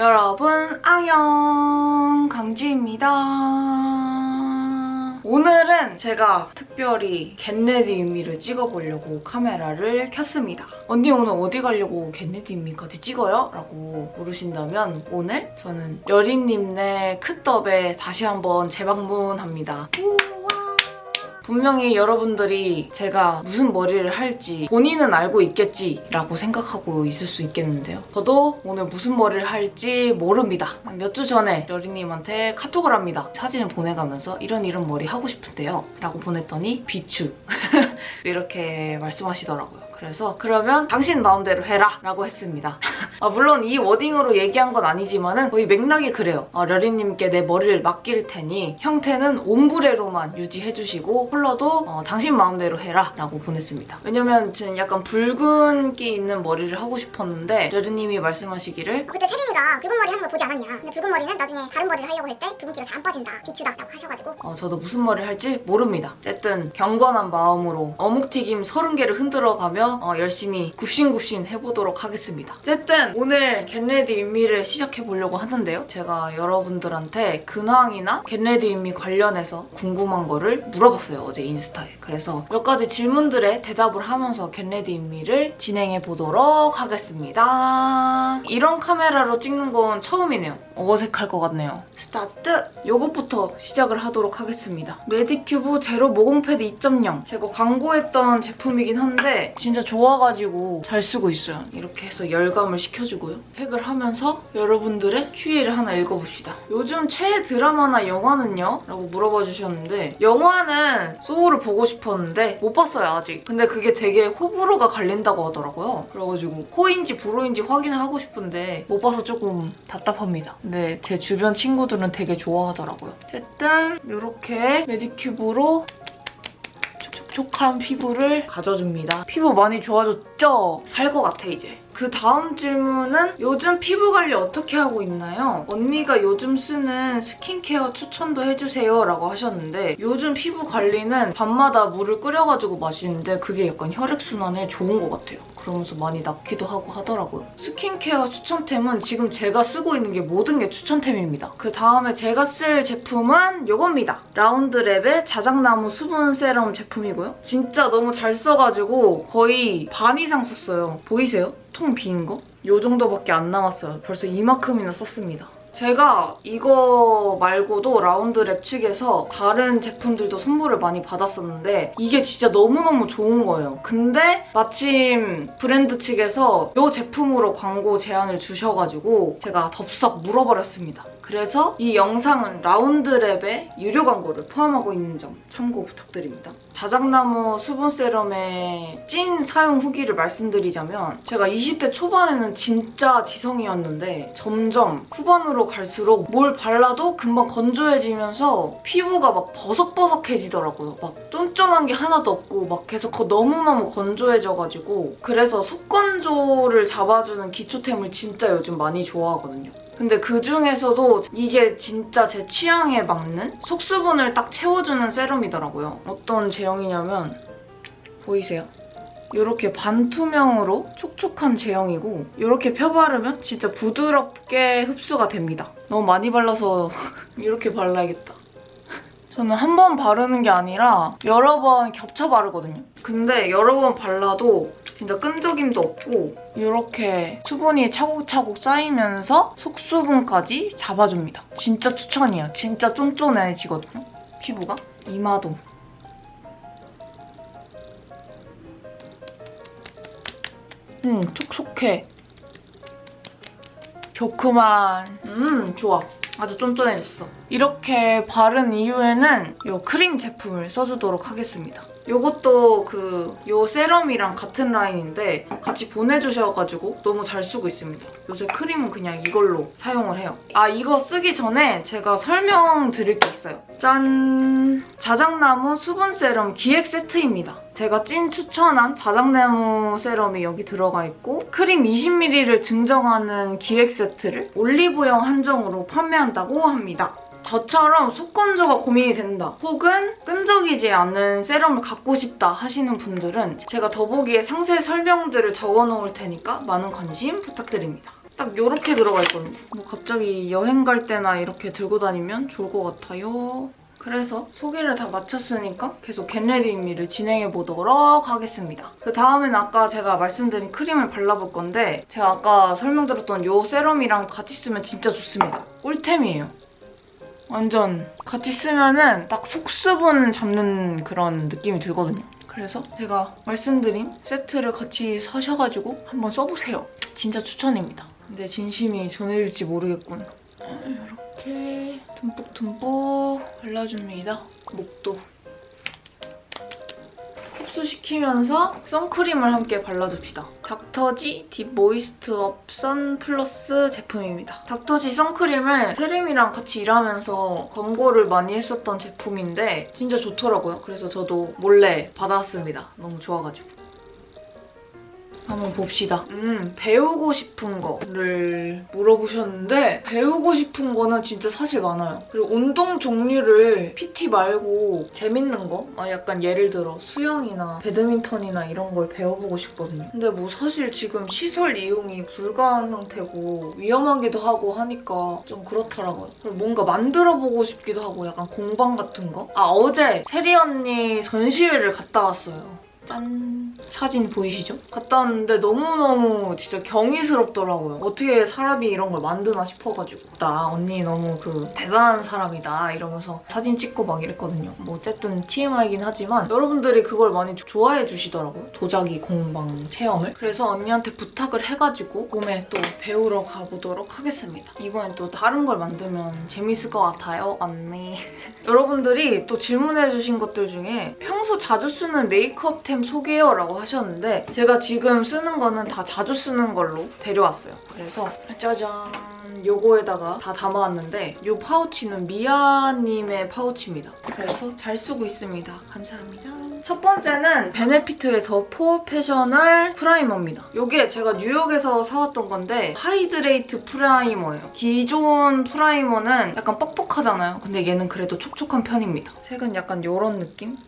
여러분 안녕 강지입니다. 오늘은 제가 특별히 겟레디 윗미를 찍어보려고 카메라를 켰습니다. 언니 오늘 어디 가려고 겟레디 윗미까지 찍어요? 라고 물으신다면 오늘 저는 여린님네 크떡에 다시 한번 재방문합니다. 우와. 분명히 여러분들이 제가 무슨 머리를 할지 본인은 알고 있겠지라고 생각하고 있을 수 있겠는데요. 저도 오늘 무슨 머리를 할지 모릅니다. 몇 주 전에 여리님한테 카톡을 합니다. 사진을 보내가면서 이런 이런 머리 하고 싶은데요. 라고 보냈더니 비추. 이렇게 말씀하시더라고요. 그래서 그러면 당신 마음대로 해라 라고 했습니다. 아, 물론 이 워딩으로 얘기한 건 아니지만 은 거의 맥락이 그래요. 어, 려리님께 내 머리를 맡길 테니 형태는 옴브레로만 유지해주시고 컬러도 어, 당신 마음대로 해라 라고 보냈습니다. 왜냐면 저는 약간 붉은기 있는 머리를 하고 싶었는데 려리님이 말씀하시기를 그때 세림이가 붉은 머리 하는 걸 보지 않았냐 근데 붉은 머리는 나중에 다른 머리를 하려고 할 때 붉은기가 잘 안 빠진다 비추다 라고 하셔가지고 어, 저도 무슨 머리를 할지 모릅니다. 어쨌든 경건한 마음으로 어묵튀김 30개를 흔들어가며 어, 열심히 굽신굽신 해보도록 하겠습니다. 어쨌든 오늘 겟레디 윗미를 시작해보려고 하는데요. 제가 여러분들한테 근황이나 겟레디 윗미 관련해서 궁금한 거를 물어봤어요. 어제 인스타에. 그래서 몇 가지 질문들에 대답을 하면서 겟레디 윗미를 진행해보도록 하겠습니다. 이런 카메라로 찍는 건 처음이네요. 어색할 것 같네요. 스타트! 요것부터 시작을 하도록 하겠습니다. 메디큐브 제로 모공 패드 2.0 제가 광고했던 제품이긴 한데 진짜 좋아가지고 잘 쓰고 있어요. 이렇게 해서 열감을 시켜주고요. 팩을 하면서 여러분들의 QA를 하나 읽어봅시다. 요즘 최애 드라마나 영화는요? 라고 물어봐 주셨는데 영화는 소울을 보고 싶었는데 못 봤어요 아직. 근데 그게 되게 호불호가 갈린다고 하더라고요. 그래가지고 코인지 불호인지 확인을 하고 싶은데 못 봐서 조금 답답합니다. 근데 제 주변 친구들은 되게 좋아하더라고요. 일단 이렇게 메디큐브로 촉촉한 피부를 가져줍니다. 피부 많이 좋아졌죠? 살 것 같아 이제. 그 다음 질문은 요즘 피부 관리 어떻게 하고 있나요? 언니가 요즘 쓰는 스킨케어 추천도 해주세요 라고 하셨는데 요즘 피부 관리는 밤마다 물을 끓여가지고 마시는데 그게 약간 혈액순환에 좋은 것 같아요. 그러면서 많이 낫기도 하고 하더라고요. 스킨케어 추천템은 지금 제가 쓰고 있는 게 모든 게 추천템입니다. 그 다음에 제가 쓸 제품은 이겁니다. 라운드랩의 자작나무 수분 세럼 제품이고요. 진짜 너무 잘 써가지고 거의 반 이상 썼어요. 보이세요? 통 빈 거? 요 정도밖에 안 남았어요. 벌써 이만큼이나 썼습니다. 제가 이거 말고도 라운드랩 측에서 다른 제품들도 선물을 많이 받았었는데 이게 진짜 너무너무 좋은 거예요. 근데 마침 브랜드 측에서 이 제품으로 광고 제안을 주셔가지고 제가 덥석 물어버렸습니다. 그래서 이 영상은 라운드랩의 유료 광고를 포함하고 있는 점 참고 부탁드립니다. 자작나무 수분 세럼의 찐 사용 후기를 말씀드리자면 제가 20대 초반에는 진짜 지성이었는데 점점 후반으로 갈수록 뭘 발라도 금방 건조해지면서 피부가 막 버석버석해지더라고요. 막 쫀쫀한 게 하나도 없고 막 계속 거- 너무너무 건조해져가지고 그래서 속건조를 잡아주는 기초템을 진짜 요즘 많이 좋아하거든요. 근데 그 중에서도 이게 진짜 제 취향에 맞는 속수분을 딱 채워주는 세럼이더라고요. 어떤 제형이냐면 보이세요? 이렇게 반투명으로 촉촉한 제형이고 이렇게 펴바르면 진짜 부드럽게 흡수가 됩니다. 너무 많이 발라서 이렇게 발라야겠다. 저는 한 번 바르는 게 아니라 여러 번 겹쳐 바르거든요. 근데 여러 번 발라도 진짜 끈적임도 없고 이렇게 수분이 차곡차곡 쌓이면서 속수분까지 잡아줍니다. 진짜 추천이에요. 진짜 쫀쫀해지거든요. 피부가. 이마도. 음, 촉촉해. 좋구만. 음, 좋아. 아주 쫀쫀해졌어. 이렇게 바른 이후에는 이 크림 제품을 써주도록 하겠습니다. 이것도 그 요 세럼이랑 같은 라인인데 같이 보내주셔가지고 너무 잘 쓰고 있습니다. 요새 크림은 그냥 이걸로 사용을 해요. 아 이거 쓰기 전에 제가 설명드릴 게 있어요. 짠! 자작나무 수분 세럼 기획 세트입니다. 제가 찐 추천한 자작나무 세럼이 여기 들어가 있고 크림 20ml를 증정하는 기획 세트를 올리브영 한정으로 판매한다고 합니다. 저처럼 속건조가 고민이 된다 혹은 끈적이지 않는 세럼을 갖고 싶다 하시는 분들은 제가 더보기에 상세 설명들을 적어놓을 테니까 많은 관심 부탁드립니다. 딱 이렇게 들어가 있거든요. 뭐 갑자기 여행 갈 때나 이렇게 들고 다니면 좋을 것 같아요. 그래서 소개를 다 마쳤으니까 계속 겟레디미를 진행해 보도록 하겠습니다. 그 다음엔 아까 제가 말씀드린 크림을 발라볼 건데 제가 아까 설명드렸던 이 세럼이랑 같이 쓰면 진짜 좋습니다. 꿀템이에요. 완전 같이 쓰면은 딱 속수분 잡는 그런 느낌이 들거든요. 그래서 제가 말씀드린 세트를 같이 사셔가지고 한번 써보세요. 진짜 추천입니다. 근데 진심이 전해질지 모르겠군. 이렇게 듬뿍듬뿍 발라줍니다. 목도. 흡수시키면서 선크림을 함께 발라줍시다. 닥터지 딥 모이스트 업 선 플러스 제품입니다. 닥터지 선크림을 세림이랑 같이 일하면서 광고를 많이 했었던 제품인데 진짜 좋더라고요. 그래서 저도 몰래 받았습니다. 너무 좋아가지고. 한번 봅시다. 음, 배우고 싶은 거를 물어보셨는데 배우고 싶은 거는 진짜 사실 많아요. 그리고 운동 종류를 PT 말고 재밌는 거? 아, 약간 예를 들어 수영이나 배드민턴이나 이런 걸 배워보고 싶거든요. 근데 뭐 사실 지금 시설 이용이 불가한 상태고 위험하기도 하고 하니까 좀 그렇더라고요. 그리고 뭔가 만들어보고 싶기도 하고 약간 공방 같은 거? 아, 어제 세리 언니 전시회를 갔다 왔어요. 짠 사진 보이시죠? 갔다 왔는데 너무너무 진짜 경이스럽더라고요. 어떻게 사람이 이런 걸 만드나 싶어가지고 나 언니 너무 그 대단한 사람이다 이러면서 사진 찍고 막 이랬거든요. 뭐 어쨌든 TMI이긴 하지만 여러분들이 그걸 많이 좋아해 주시더라고요. 도자기 공방 체험을. 그래서 언니한테 부탁을 해가지고 꿈에 또 배우러 가보도록 하겠습니다. 이번엔 또 다른 걸 만들면 재밌을 것 같아요, 언니. 여러분들이 또 질문해 주신 것들 중에 평소 자주 쓰는 메이크업템 소개요 라고 하셨는데 제가 지금 쓰는 거는 다 자주 쓰는 걸로 데려왔어요. 그래서 짜잔 요거에다가 다 담아왔는데 요 파우치는 미아님의 파우치입니다. 그래서 잘 쓰고 있습니다. 감사합니다. 첫 번째는 베네피트의 더포 패셔널 프라이머입니다. 요게 제가 뉴욕에서 사왔던 건데 하이드레이트 프라이머예요. 기존 프라이머는 약간 뻑뻑하잖아요. 근데 얘는 그래도 촉촉한 편입니다. 색은 약간 요런 느낌?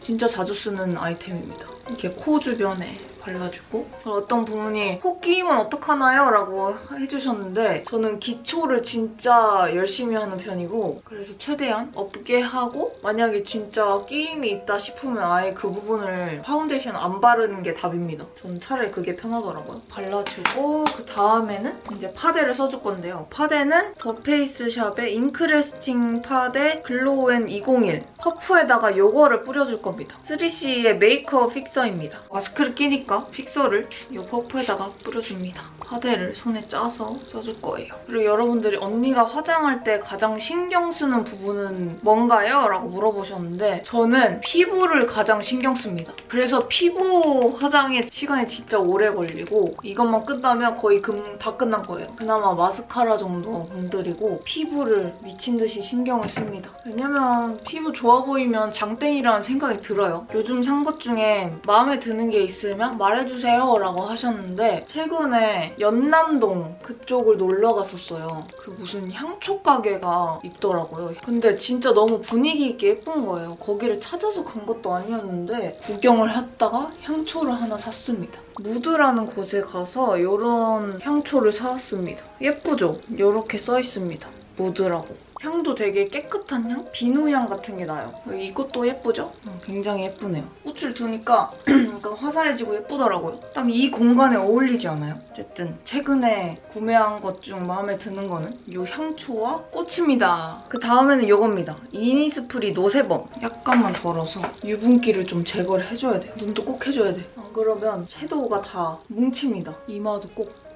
진짜 자주 쓰는 아이템입니다. 이렇게 코 주변에 발라주고 어떤 분이 코 끼이면 어떡하나요? 라고 해주셨는데 저는 기초를 진짜 열심히 하는 편이고 그래서 최대한 없게 하고 만약에 진짜 끼임이 있다 싶으면 아예 그 부분을 파운데이션 안 바르는 게 답입니다. 저는 차라리 그게 편하더라고요. 발라주고 그 다음에는 이제 파데를 써줄 건데요. 파데는 더 페이스 샵의 잉크레스팅 파데 글로우앤 201 퍼프에다가 요거를 뿌려줄 겁니다. 3CE의 메이크업 픽서입니다. 마스크를 끼니까 픽서를 이 퍼프에다가 뿌려줍니다. 파데를 손에 짜서 써줄 거예요. 그리고 여러분들이 언니가 화장할 때 가장 신경 쓰는 부분은 뭔가요? 라고 물어보셨는데 저는 피부를 가장 신경 씁니다. 그래서 피부 화장에 시간이 진짜 오래 걸리고 이것만 끝나면 거의 금 다 끝난 거예요. 그나마 마스카라 정도 건드리고 피부를 미친 듯이 신경을 씁니다. 왜냐면 피부 좋아 보이면 장땡이라는 생각이 들어요. 요즘 산 것 중에 마음에 드는 게 있으면 말해주세요 라고 하셨는데 최근에 연남동 그쪽을 놀러 갔었어요. 그 무슨 향초 가게가 있더라고요. 근데 진짜 너무 분위기 있게 예쁜 거예요. 거기를 찾아서 간 것도 아니었는데 구경을 했다가 향초를 하나 샀습니다. 무드라는 곳에 가서 이런 향초를 사왔습니다. 예쁘죠? 이렇게 써있습니다. 무드라고. 향도 되게 깨끗한 향? 비누향 같은 게 나요. 이것도 예쁘죠? 음, 굉장히 예쁘네요. 꽃을 두니까 약간 화사해지고 예쁘더라고요. 딱 이 공간에 어울리지 않아요? 어쨌든 최근에 구매한 것 중 마음에 드는 거는 이 향초와 꽃입니다. 그 다음에는 이겁니다. 이니스프리 노세범. 약간만 덜어서 유분기를 좀 제거를 해줘야 돼요. 눈도 꼭 해줘야 돼. 안 그러면 섀도우가 다 뭉칩니다. 이마도 꼭.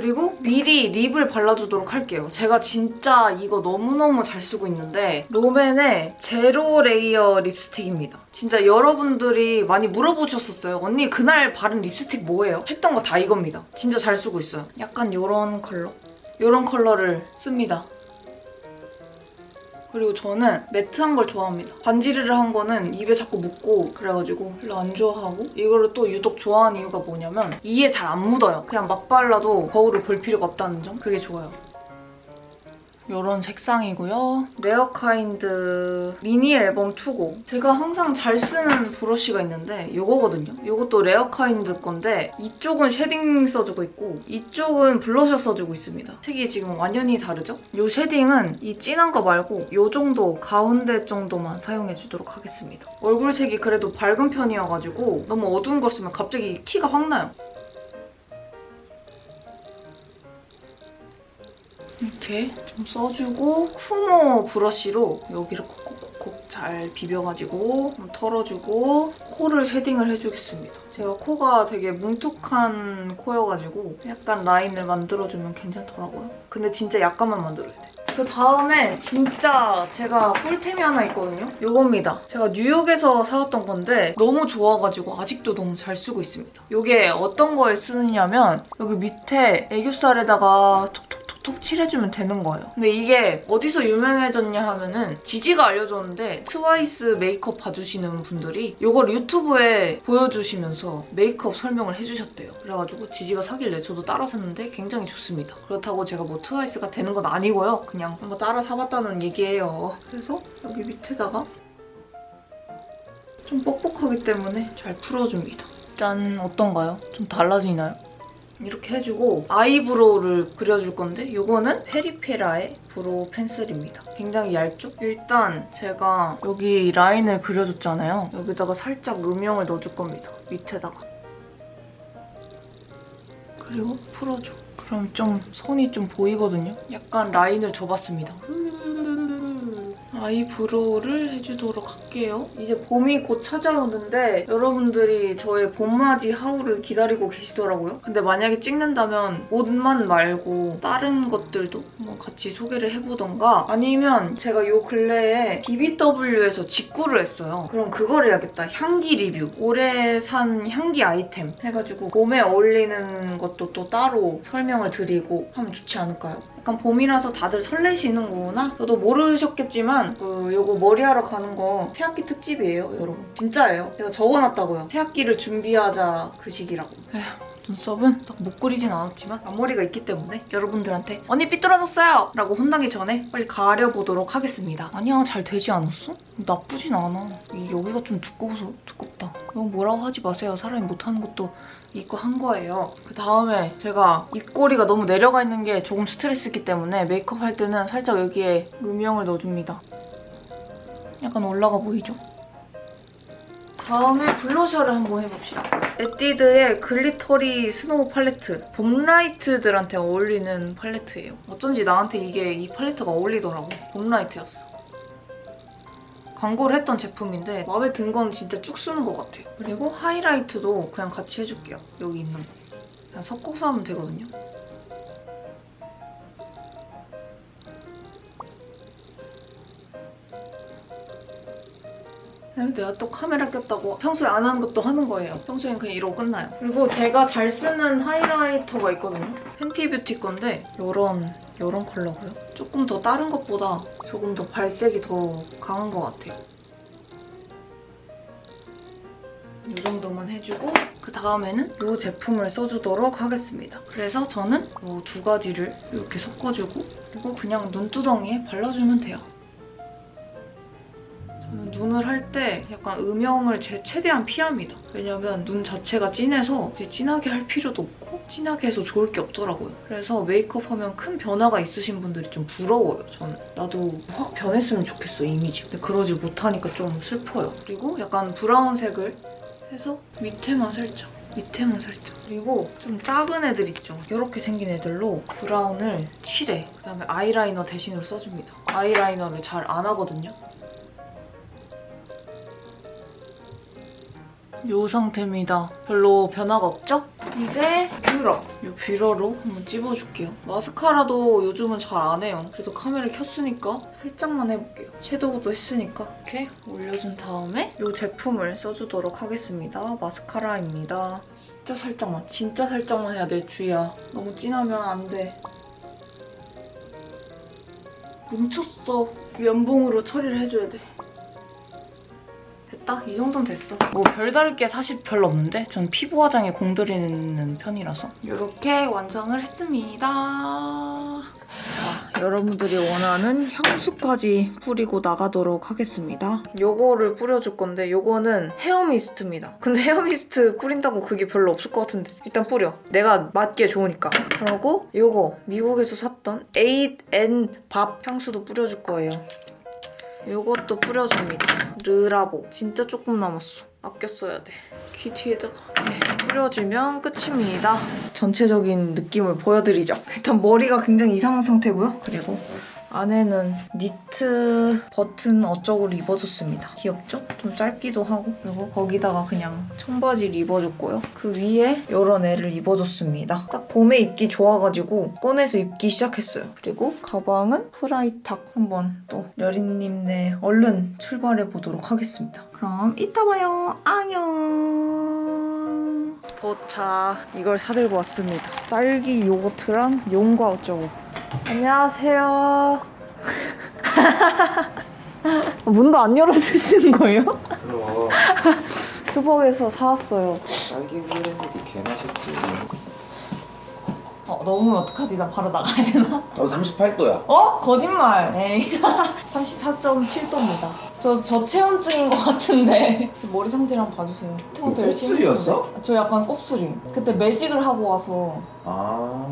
그리고 미리 립을 발라주도록 할게요. 제가 진짜 이거 너무너무 잘 쓰고 있는데 롬앤의 제로 레이어 립스틱입니다. 진짜 여러분들이 많이 물어보셨었어요. 언니 그날 바른 립스틱 뭐예요? 했던 거 다 이겁니다. 진짜 잘 쓰고 있어요. 약간 이런 컬러? 이런 컬러를 씁니다. 그리고 저는 매트한 걸 좋아합니다. 반지르르 한 거는 입에 자꾸 묻고 그래가지고 별로 안 좋아하고 이거를 또 유독 좋아하는 이유가 뭐냐면 이에 잘 안 묻어요. 그냥 막 발라도 거울을 볼 필요가 없다는 점 그게 좋아요. 이런 색상이고요. 레어카인드 미니 앨범 투고. 제가 항상 잘 쓰는 브러쉬가 있는데 이거거든요. 이것도 레어카인드 건데 이쪽은 쉐딩 써주고 있고 이쪽은 블러셔 써주고 있습니다. 색이 지금 완전히 다르죠? 이 쉐딩은 이 진한 거 말고 이 정도 가운데 정도만 사용해주도록 하겠습니다. 얼굴 색이 그래도 밝은 편이어가지고 너무 어두운 거 쓰면 갑자기 티가 확 나요. 이렇게 좀 써주고 쿠모 브러쉬로 여기를 콕콕콕콕 잘 비벼가지고 좀 털어주고 코를 쉐딩을 해주겠습니다. 제가 코가 되게 뭉툭한 코여가지고 약간 라인을 만들어주면 괜찮더라고요. 근데 진짜 약간만 만들어야 돼. 그 다음에 진짜 제가 꿀템이 하나 있거든요. 이겁니다. 제가 뉴욕에서 사왔던 건데 너무 좋아가지고 아직도 너무 잘 쓰고 있습니다. 이게 어떤 거에 쓰느냐면 여기 밑에 애교살에다가 톡 톡톡톡 칠해주면 되는 거예요. 근데 이게 어디서 유명해졌냐 하면은 지지가 알려줬는데 트와이스 메이크업 봐주시는 분들이 이걸 유튜브에 보여주시면서 메이크업 설명을 해주셨대요. 그래가지고 지지가 사길래 저도 따라 샀는데 굉장히 좋습니다. 그렇다고 제가 뭐 트와이스가 되는 건 아니고요. 그냥 한번 따라 사봤다는 얘기예요. 그래서 여기 밑에다가 좀 뻑뻑하기 때문에 잘 풀어줍니다. 짠 어떤가요? 좀 달라지나요? 이렇게 해주고 아이브로우를 그려줄 건데 이거는 페리페라의 브로우 펜슬입니다. 굉장히 얇죠? 일단 제가 여기 라인을 그려줬잖아요. 여기다가 살짝 음영을 넣어줄 겁니다. 밑에다가. 그리고 풀어줘. 그럼 좀 선이 좀 보이거든요? 약간 라인을 줘봤습니다. 아이브로우를 해주도록 할게요. 이제 봄이 곧 찾아오는데 여러분들이 저의 봄맞이 하울을 기다리고 계시더라고요. 근데 만약에 찍는다면 옷만 말고 다른 것들도 같이 소개를 해보던가 아니면 제가 요 근래에 BBW에서 직구를 했어요. 그럼 그걸 해야겠다. 향기 리뷰. 올해 산 향기 아이템 해가지고 봄에 어울리는 것도 또 따로 설명을 드리고 하면 좋지 않을까요? 약간 봄이라서 다들 설레시는구나. 저도 모르셨겠지만 그 요거 머리하러 가는 거 새학기 특집이에요, 여러분. 진짜예요. 제가 적어놨다고요. 새학기를 준비하자 그 시기라고. 에휴. 눈썹은 딱 못 그리진 않았지만 앞머리가 있기 때문에 여러분들한테 언니 삐뚤어졌어요! 라고 혼나기 전에 빨리 가려보도록 하겠습니다. 아니야 잘 되지 않았어? 나쁘진 않아. 이 여기가 좀 두꺼워서 두껍다. 이거 뭐라고 하지 마세요. 사람이 못하는 것도 있고 한 거예요. 그 다음에 제가 입꼬리가 너무 내려가 있는 게 조금 스트레스기 때문에 메이크업 할 때는 살짝 여기에 음영을 넣어줍니다. 약간 올라가 보이죠? 다음에 블러셔를 한번 해봅시다. 에뛰드의 글리터리 스노우 팔레트. 봄라이트들한테 어울리는 팔레트예요. 어쩐지 나한테 이게 이 팔레트가 어울리더라고. 봄라이트였어. 광고를 했던 제품인데 마음에 든 건 진짜 쭉 쓰는 것 같아요. 그리고 하이라이트도 그냥 같이 해줄게요. 여기 있는 거. 그냥 섞어서 하면 되거든요. 내가 또 카메라 꼈다고 평소에 안 하는 것도 하는 거예요. 평소엔 그냥 이러고 끝나요. 그리고 제가 잘 쓰는 하이라이터가 있거든요. 팬티 뷰티 건데 이런 이런 컬러고요. 조금 더 다른 것보다 조금 더 발색이 더 강한 것 같아요. 이 정도만 해주고 그 다음에는 이 제품을 써주도록 하겠습니다. 그래서 저는 이 두 가지를 이렇게 섞어주고 그리고 그냥 눈두덩이에 발라주면 돼요. 눈을 할 때 약간 음영을 제 최대한 피합니다. 왜냐면 눈 자체가 진해서 진하게 할 필요도 없고 진하게 해서 좋을 게 없더라고요. 그래서 메이크업 하면 큰 변화가 있으신 분들이 좀 부러워요, 저는. 나도 확 변했으면 좋겠어, 이미지. 근데 그러지 못하니까 좀 슬퍼요. 그리고 약간 브라운색을 해서 밑에만 살짝. 밑에만 살짝. 그리고 좀 작은 애들 있죠. 이렇게 생긴 애들로 브라운을 칠해. 그다음에 아이라이너 대신으로 써줍니다. 아이라이너를 잘 안 하거든요. 요 상태입니다. 별로 변화가 없죠? 이제 뷰러. 이 뷰러로 한번 찝어줄게요. 마스카라도 요즘은 잘 안 해요. 그래서 카메라 켰으니까 살짝만 해볼게요. 섀도우도 했으니까 이렇게 올려준 다음에 이 제품을 써주도록 하겠습니다. 마스카라입니다. 진짜 살짝만, 진짜 살짝만 해야 돼, 주희야. 너무 진하면 안 돼. 뭉쳤어. 면봉으로 처리를 해줘야 돼. 됐다. 이 정도면 됐어. 뭐 별다를 게 사실 별로 없는데 전 피부 화장에 공들이는 편이라서 이렇게 완성을 했습니다. 자, 여러분들이 원하는 향수까지 뿌리고 나가도록 하겠습니다. 요거를 뿌려줄 건데 요거는 헤어 미스트입니다. 근데 헤어 미스트 뿌린다고 그게 별로 없을 것 같은데 일단 뿌려. 내가 맞기에 좋으니까. 그리고 요거 미국에서 샀던 에잇 앤밥 향수도 뿌려줄 거예요. 요것도 뿌려줍니다. 르라보. 진짜 조금 남았어. 아껴 써야 돼. 귀 뒤에다가 네, 뿌려주면 끝입니다. 전체적인 느낌을 보여드리죠. 일단 머리가 굉장히 이상한 상태고요. 그리고 안에는 니트 버튼 어쩌고를 입어줬습니다. 귀엽죠? 좀 짧기도 하고 그리고 거기다가 그냥 청바지를 입어줬고요. 그 위에 이런 애를 입어줬습니다. 딱 봄에 입기 좋아가지고 꺼내서 입기 시작했어요. 그리고 가방은 프라이탁 한번 또 여린님네 얼른 출발해 보도록 하겠습니다. 그럼 이따 봐요. 안녕. 도착. 이걸 사들고 왔습니다. 딸기 요거트랑 용과 어쩌고. 안녕하세요. 문도 안 열어주시는 거예요? 그럼 수복에서 사왔어요. 딸기 블렌드도 개맛있지 어, 너무 어떡하지? 나 바로 나가야 되나? 어 38도야 어? 거짓말. 에이. 34.7도입니다. 저 저체온증인 것 같은데. 제 머리 상태 한번 봐주세요. 뭐 곱슬이었어? 했는데. 저 약간 곱슬이. 그때 매직을 하고 와서. 아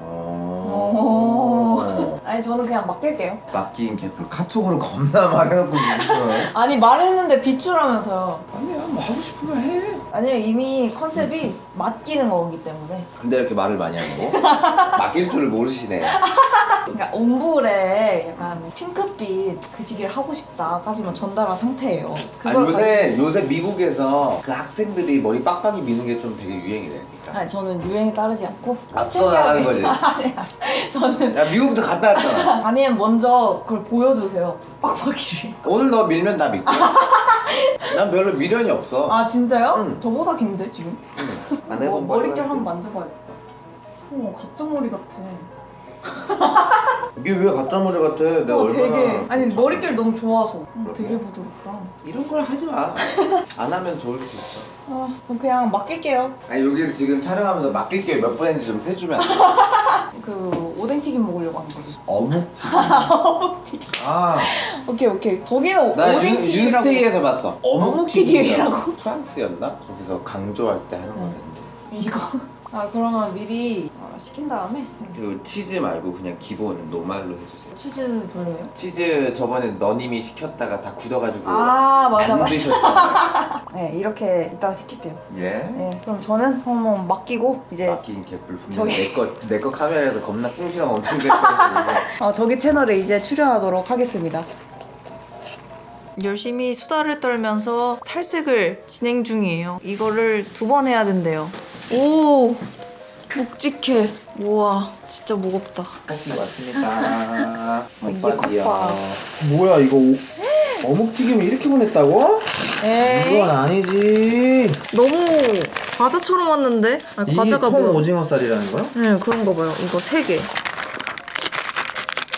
오. 어. 아니 저는 그냥 맡길게요. 맡긴 개뿔 카톡으로 겁나 말해놓고 무슨 아니 말했는데 비추라면서요. 아니야 뭐 하고 싶으면 해 아니요 이미 컨셉이 맡기는 거기 때문에. 근데 이렇게 말을 많이 하는 거? 맡길 줄을 모르시네 그러니까 ombre 약간 핑크빛 그 시기를 하고 싶다까지만 전달한 상태예요. 아니 그걸 요새 요새 미국에서 그 학생들이 머리 빡빡이 미는 게 좀 되게 유행이라니까 가지고- 아니 저는 유행에 따르지 않고 앞서 나가는 스테디하게- 거지 아니야 저는 야 미국도 갔다 왔잖아 아니면 먼저 그걸 보여주세요. 빡빡이를. 오늘 너 밀면 다 믿고 난 별로 미련이 없어 아 진짜요? 응. 저보다 긴데 지금? 응. 안 뭐, 해본 머릿결 거를 한번 만져봐야겠다. 어 가짜 머리 같아. 이게 왜 가짜 머리 같아 내가 어, 얼마나 되게 아니 머릿결 너무 좋아서 어, 되게 부드럽다. 이런 걸 하지 마. 안 하면 좋을 수 있어. 아, 전 그냥 맡길게요. 아니 여기 지금 촬영하면서 맡길게 몇 분인지 좀 세주면 안 돼? 그 오뎅 튀김 먹으려고 하는 거지. 어묵. 아, 오케이 오케이. 거기는 나 오뎅 윤- 튀김이라고. 윤스테이에서 봤어. 어묵 튀김이라고? 프랑스였나? 거기서 강조할 때 하는 거였는데. 이거. 아 그러면 미리 어, 시킨 다음에 그리고 치즈 말고 그냥 기본 노말로 해주세요. 치즈 별로예요? 치즈 저번에 너님이 시켰다가 다 굳어가지고 아 맞아 안 맞아. 드셨잖아요. 네 이렇게 이따가 시킬게요. 예? 네 그럼 저는 한번 맡기고 이제 맡긴 개뿔 분명 저기- 내거 내 거 카메라에서 겁나 꿍시랑 엄청 됐거든요. 어, 저기 채널에 이제 출연하도록 하겠습니다. 열심히 수다를 떨면서 탈색을 진행 중이에요. 이거를 두 번 해야 된대요. 오 묵직해. 우와 진짜 무겁다. 커피 왔습니다. 어. 컵밥. 뭐야 이거 오- 어묵 튀김을 이렇게 보냈다고? 에이 이건 아니지. 너무 과자처럼 왔는데? 아니, 이 과자가 통 뭐야? 오징어 쌀이라는 거야? 네 그런가 봐요. 이거 세 개.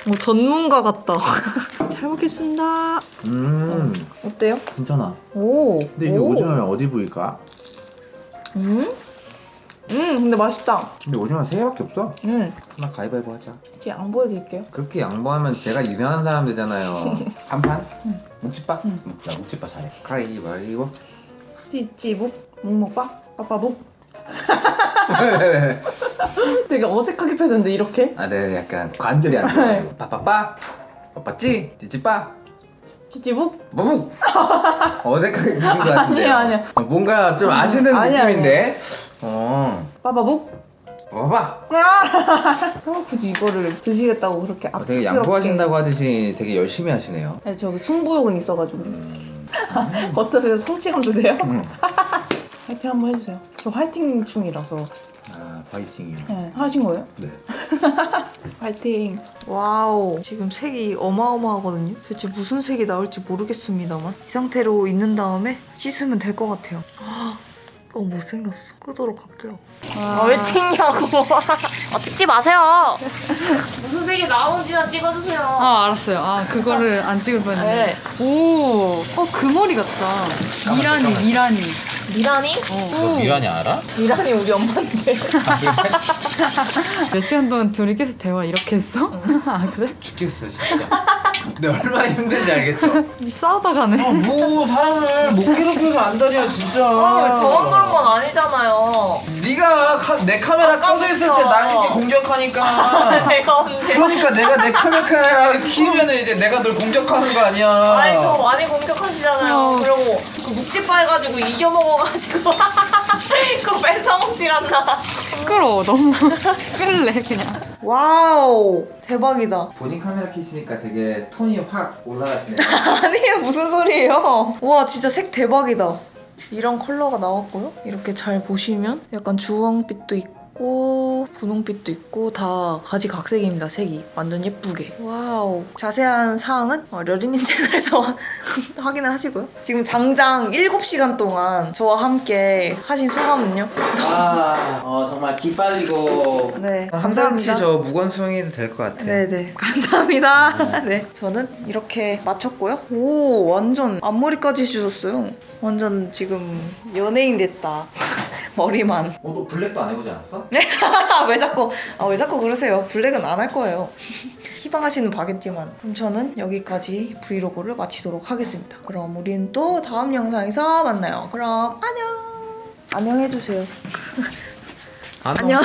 뭐 전문가 같다. 잘 먹겠습니다. 음 어때요? 괜찮아 오. 근데 이게 오. 오징어는 어디 부위일까? 음? 음 근데 맛있다. 근데 오징어는 세 개밖에 없어. 음. 하나 가위바위보 하자. 제 양보해 드릴게요. 그렇게 양보하면 제가 유명한 사람 되잖아요. 한 판? 묵집밥? 나 묵집밥 잘해. 가위바위보. 찌찌묵? 묵묵밥 빠빠묵. 되게 어색하게 펴졌는데 이렇게? 아 네 약간 관절이 안 좋아 빠빠빠? 빠빠찌? 찌찌빠 찌찌묵? 뭐묵 어색하게 드신 것 같은데요 아니야, 아니야. 어, 뭔가 좀 아시는 아니야, 느낌인데 어 빠빠묵? 봐봐 아, 굳이 이거를 드시겠다고 그렇게 어, 악스럽게. 되게 양보하신다고 하듯이 되게 열심히 하시네요 아니 저기 승부욕은 있어가지고. 겉으로 성취감 드세요? 화이팅 한번 해주세요. 저 화이팅 중이라서. 아 파이팅이요 네, 하신 거예요? 네 파이팅. 와우. 지금 색이 어마어마하거든요. 대체 무슨 색이 나올지 모르겠습니다만. 이 상태로 있는 다음에 씻으면 될 것 같아요. 너무 못생겼어. 끄도록 할게요. 아, 왜 찍냐고. 어, 찍지 마세요. 무슨 색이 나오는지나 찍어주세요. 아 알았어요. 아 그거를 안 찍을 뻔했네. 네. 오, 어그 머리 같다. 미라니 미라니. 미란이? 너 미란이 알아? 미란이 우리 엄마인데. 몇 시간 동안 둘이 계속 대화 이렇게 했어? 아 그래? 죽겠어 진짜. 근데 얼마나 힘든지 알겠죠? 싸우다 가네. 뭐 사람을 못 괴롭혀서 안 다녀 진짜. 저만 그런 건 아니잖아요. 네가 카- 내 카메라 꺼져 있을 때날 이렇게 공격하니까. 내가 언제? 그러니까 내가 내 카메라를 키우면 이제 내가 널 공격하는 거 아니야. 아니 저 많이 공격하시잖아요. 어. 그리고 그 묵찌빠 해가지고 이겨 먹어가지고 그거 뺏어먹질 않나. 시끄러워 너무 끌래 그냥. 와우 대박이다. 본인 카메라 켜시니까 되게 톤이 확 올라가시네. 아니에요 무슨 소리예요? 와 진짜 색 대박이다. 이런 컬러가 나왔고요. 이렇게 잘 보시면 약간 주황빛도 있고 분홍빛도 있고 다 가지각색입니다. 색이 완전 예쁘게. 와우. 자세한 사항은 어, 려리님 채널에서 확인을 하시고요. 지금 장장 7시간 동안 저와 함께 하신 소감은요? 아, 어, 정말 기빨리고 네. 함상치 저 무건수행해도 될 것 같아요. 네네 감사합니다. 네 저는 이렇게 마쳤고요. 오 완전 앞머리까지 해주셨어요. 완전 지금 연예인 됐다. 머리만. 어, 너 블랙도 안 해보지 않았어? 왜 자꾸 아, 왜 자꾸 그러세요? 블랙은 안 할 거예요. 희망하시는 바겠지만 그럼 저는 여기까지 브이로그를 마치도록 하겠습니다. 그럼 우리는 또 다음 영상에서 만나요. 그럼 안녕. 안녕 해주세요. 안녕.